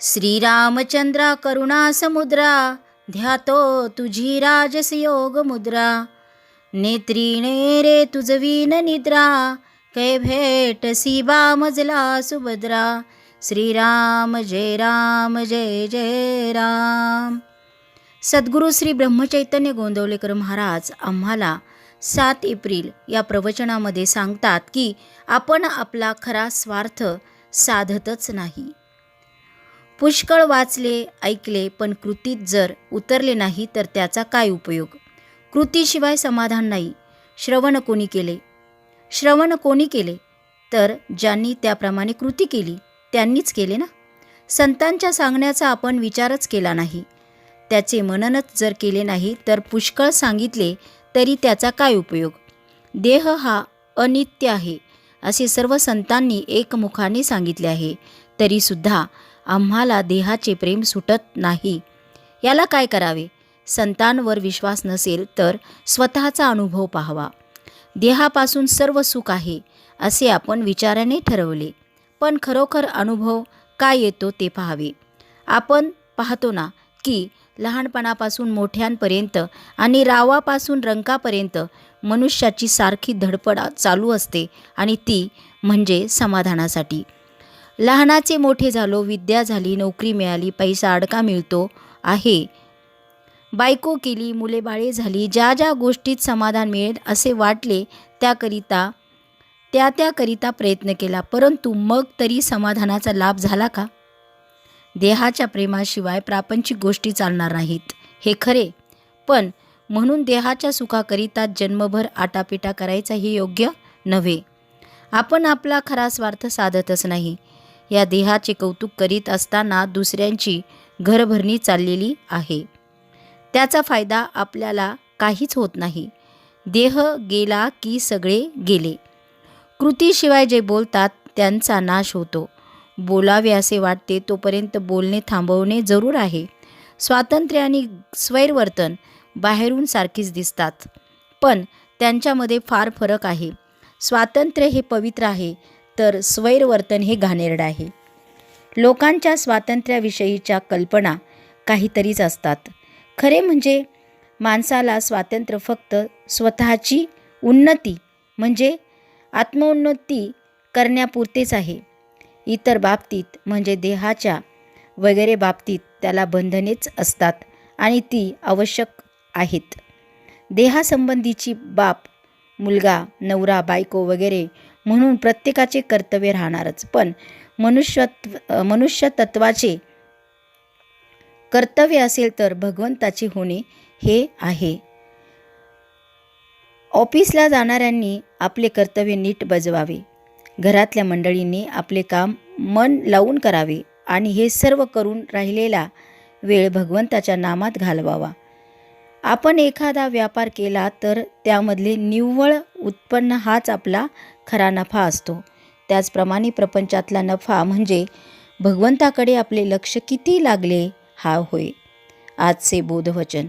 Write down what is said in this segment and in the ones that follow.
श्रीरामचंद्रा करुणा समुद्रा ध्यातो तुझी राजस योग मुद्रा. नेत्रीणे रे तुझवीन निद्रा कै भेट सीबा मजला सुभद्रा. श्रीराम जय राम जय जय राम. सद्गुरू श्री ब्रह्मचैतन्य गोंदवलेकर महाराज आम्हाला सात एप्रिल या प्रवचनामध्ये सांगतात की आपण आपला खरा स्वार्थ साधतच नाही. पुष्कळ वाचले ऐकले पण कृतीत जर उतरले नाही तर त्याचा काय उपयोग? कृतीशिवाय समाधान नाही. श्रवण कोणी केले? श्रवण कोणी केले? तर ज्यांनी त्याप्रमाणे कृती केली त्यांनीच केले ना? संतांच्या सांगण्याचा आपण विचारच केला नाही. त्याचे मननच जर केले नाही तर पुष्कळ सांगितले तरी त्याचा काय उपयोग? देह हा अनित्य आहे. असे सर्व संतांनी एकमुखाने सांगितले आहे. तरीसुद्धा आम्हाला देहाचे प्रेम सुटत नाही. याला काय करावे? संतांवर विश्वास नसेल तर स्वतःचा अनुभव पाहावा. देहापासून सर्व सुख आहे असे आपण विचाराने ठरवले. पण खरोखर अनुभव काय येतो ते पाहावे. आपण पाहतो ना की लहानपणापासून मोठ्यांपर्यंत आणि रावापासून रंकापर्यंत मनुष्याची सारखी धडपड चालू असते आणि ती म्हणजे समाधानासाठी. लहानाचे मोठे झालो विद्या झाली नोकरी मिळाली पैसा अडका मिळतो आहे. बायको केली मुले बाळे झाली ज्या ज्या गोष्टीत समाधान मिळेल असे वाटले त्याकरिता त्या त्याकरिता प्रयत्न केला. परंतु मग तरी समाधानाचा लाभ झाला का? देहाच्या प्रेमाशिवाय प्रापंचिक गोष्टी चालणार नाहीत. हे खरे. पण म्हणून देहाच्या सुखाकरिता जन्मभर आटापिटा करायचा हे योग्य नव्हे. आपण आपला खरा स्वार्थ साधतच नाही. या देहाचे कौतुक करीत असताना दुसऱ्यांची घरभरणी चाललेली आहे. त्याचा फायदा आपल्याला काहीच होत नाही. देह गेला की सगळे गेले. कृतीशिवाय जे बोलतात त्यांचा नाश होतो. बोलावे असे वाटते तोपर्यंत बोलणे थांबवणे जरूर आहे. स्वातंत्र्य आणि स्वैरवर्तन बाहेरून सारखीच दिसतात. पण त्यांच्यामध्ये फार फरक आहे. स्वातंत्र्य हे पवित्र आहे तर स्वैरवर्तन हे घाणेरडं आहे. लोकांच्या स्वातंत्र्याविषयीच्या कल्पना काहीतरीच असतात. खरे म्हणजे माणसाला स्वातंत्र्य फक्त स्वतःची उन्नती म्हणजे आत्मोन्नती करण्यापुरतेच आहे. इतर बाबतीत म्हणजे देहाच्या वगैरे बाबतीत त्याला बंधनेच असतात आणि ती आवश्यक आहेत. देहासंबंधीची बाप मुलगा नवरा बायको वगैरे म्हणून प्रत्येकाचे कर्तव्य राहणारच. पण मनुष्यत्व मनुष्यतत्वाचे कर्तव्य असेल तर भगवंताचे होणे हे आहे. ऑफिसला जाणाऱ्यांनी आपले कर्तव्य नीट बजवावे. घरातल्या मंडळींनी आपले काम मन लावून करावे आणि हे सर्व करून राहिलेला वेळ भगवंताच्या नामात घालवावा. आपण एखादा व्यापार केला तर त्यामधले निव्वळ उत्पन्न हाच आपला खरा नफा असतो. त्याचप्रमाणे प्रपंचातला नफा म्हणजे भगवंताकडे आपले लक्ष किती लागले हा होय. आजचे बोधवचन.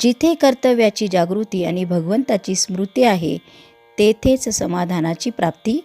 जिथे कर्तव्याची जागृती आणि भगवंताची स्मृती आहे तेथेच समाधानाची प्राप्ती